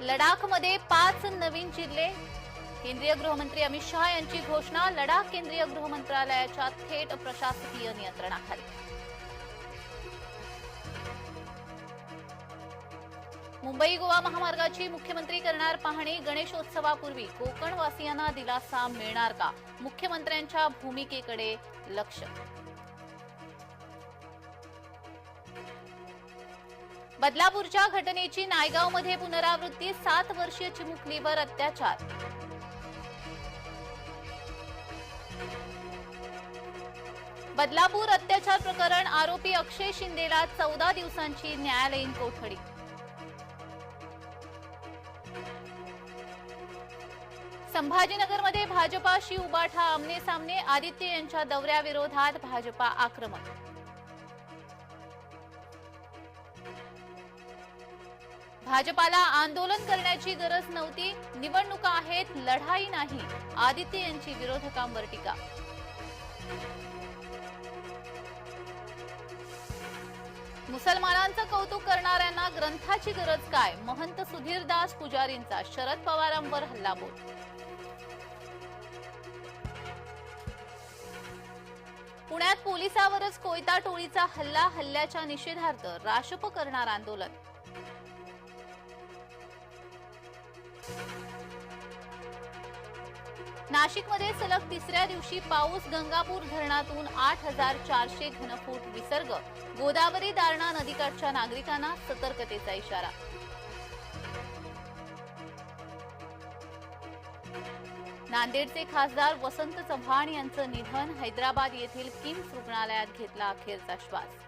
लडाखमध्ये पाच नवीन जिल्हे. केंद्रीय गृहमंत्री अमित शहा यांची घोषणा लडाख केंद्रीय गृह मंत्रालयाच्या थेट प्रशासकीय नियंत्रणाखाली. मुंबई गोवा महामार्गाची मुख्यमंत्री करणार पाहणी गणेशोत्सवापूर्वी कोकणवासियांना दिलासा मिळणार का? मुख्यमंत्र्यांच्या भूमिकेकडे लक्ष. बदलापूरच्या घटनेची नायगावमध्ये पुनरावृत्ती सात वर्षीय चिमुकलीवर अत्याचार. बदलापूर अत्याचार प्रकरण आरोपी अक्षय शिंदेला चौदा दिवसांची न्यायालयीन कोठडी. संभाजीनगरमध्ये भाजपाशी उबाठा आमने सामने आदित्य यांच्या दौऱ्याविरोधात भाजपा आक्रमक. भाजपाला आंदोलन करण्याची गरज नव्हती. निवडणुका आहेत लढाई नाही. आदित्य यांची विरोधकांवर टीका. मुसलमानांचं कौतुक करणाऱ्यांना ग्रंथाची गरज काय? महंत सुधीरदास पुजारींचा शरद पवारांवर हल्लाबोल. पुण्यात पोलिसावरच कोयता टोळीचा हल्ला हल्ल्याच्या निषेधार्थ राशप करणार आंदोलन. नाशिकमध्ये सलग तिसऱ्या दिवशी पाऊस गंगापूर धरणातून आठ हजार चारशे घनफूट विसर्ग. गोदावरी दारणा नदीकाठच्या नागरिकांना सतर्कतेचा इशारा. नांदेडचे खासदार वसंत चव्हाण यांचं निधन हैदराबाद येथील किम्स रुग्णालयात घेतला अखेरचा श्वास.